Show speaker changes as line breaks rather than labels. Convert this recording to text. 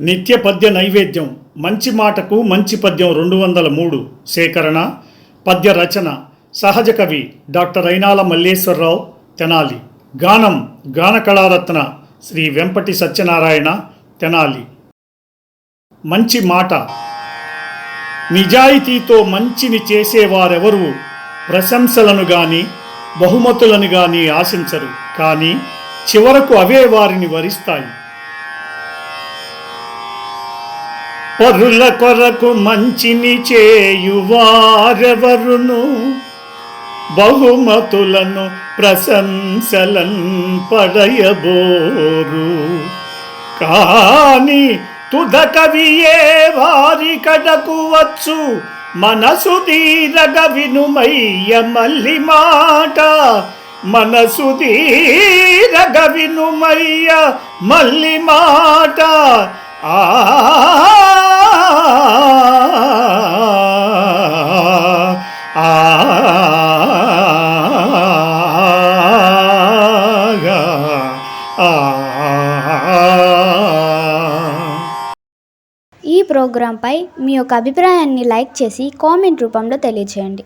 నిత్య పద్య నైవేద్యం మంచి మాటకు మంచి పద్యం రెండు వందల మూడు సేకరణ పద్య రచన సహజ కవి డాక్టర్ అయినాల మల్లేశ్వరరావు తెనాలి. గానం గాన కళారత్న శ్రీ వెంపటి సత్యనారాయణ తెనాలి. మంచి మాట. నిజాయితీతో మంచిని చేసేవారెవరు? ప్రశంసలను గాని బహుమతులను గాని ఆశించరు. కానీ చివరకు అవే వారిని వరిస్తాయి. పరుల కొరకు మంచిని చేయువారెవరును? బహుమతులను ప్రశంసలన్ పడయబోరు. కాని తుదకవియే వారి కడకు వచ్చు? మనసు తీరగ వినుమయ్య మల్లి మాట. మనసు తీరగ వినుమయ్య మల్లి మాట. ఆ
ఈ ప్రోగ్రాంపై మీ యొక్క అభిప్రాయాన్ని లైక్ చేసి కామెంట్ రూపంలో తెలియజేయండి